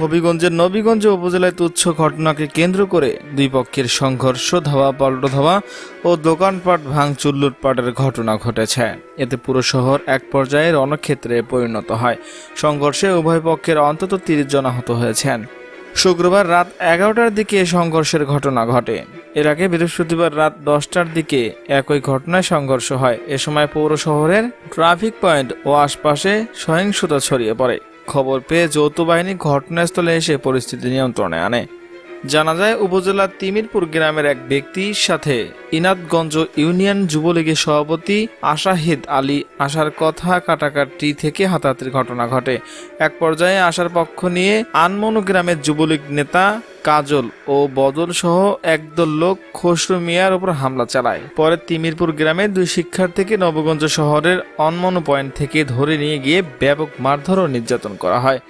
হবিগঞ্জের নবীগঞ্জ উপজেলায় তুচ্ছ ঘটনাকে কেন্দ্র করে দুই পক্ষের সংঘর্ষ ধাওয়া পাল্টো ধাওয়া ও দোকানপাট ভাঙচুর, লুটপাটের ঘটনা ঘটেছে। এতে পুরো শহর এক পর্যায়ে রণক্ষেত্রে পরিণত হয়। সংঘর্ষে উভয় পক্ষের অন্তত তিরিশ জন আহত হয়েছেন। শুক্রবার রাত এগারোটার দিকে সংঘর্ষের ঘটনা ঘটে। এর আগে বৃহস্পতিবার রাত দশটার দিকে একই ঘটনায় সংঘর্ষ হয়। এ সময় পৌর শহরের ট্রাফিক পয়েন্ট ও আশপাশে সহিংসতা ছড়িয়ে পড়ে। খবর পেয়ে যৌথ বাহিনী ঘটনাস্থলে এসে পরিস্থিতি নিয়ন্ত্রণে আনে। জানা যায়, উপজেলার তিমিরপুর গ্রামের এক ব্যক্তির সাথে ইনাতগঞ্জ ইউনিয়ন যুবলীগের সভাপতি আশাহিদ আলী আসার কথা কাটাকাটি থেকে হাতাহাতির ঘটনা ঘটে। এক পর্যায়ে আসার পক্ষ নিয়ে আনমনু গ্রামের যুবলীগ নেতা কাজল ও বদল সহ একদল লোক খসরু মিয়ার উপর হামলা চালায়। পরে তিমিরপুর গ্রামে দুই শিক্ষার্থীকে নবগঞ্জ শহরের অনমনু পয়েন্ট থেকে ধরে নিয়ে গিয়ে ব্যাপক মারধর ও নির্যাতন করা হয়।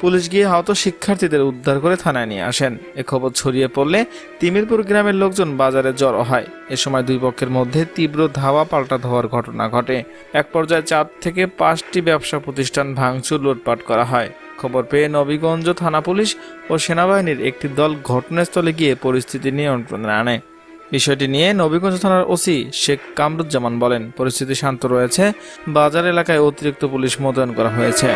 পুলিশ গিয়ে আহত শিক্ষার্থীদের উদ্ধার করে থানায় নিয়ে আসেন। এ খবর ছড়িয়ে পড়লে তিমিরপুর গ্রামের লোকজন বাজারে জড়ো হয়। এ সময় দুই পক্ষের মধ্যে তীব্র ধাওয়া পাল্টা ধাওয়ার ঘটনা ঘটে। এক পর্যায়ে চার থেকে পাঁচটি ব্যবসা প্রতিষ্ঠান ভাঙচুর, লুটপাট করা হয়। খবর পেয়ে নবীগঞ্জ থানা পুলিশ ও সেনাবাহিনীর একটি দল ঘটনাস্থলে গিয়ে পরিস্থিতি নিয়ন্ত্রণে আনে। বিষয়টি নিয়ে নবীগঞ্জ থানার ওসি শেখ কামরুজ্জামান বলেন, পরিস্থিতি শান্ত রয়েছে। বাজার এলাকায় অতিরিক্ত পুলিশ মোতায়েন করা হয়েছে।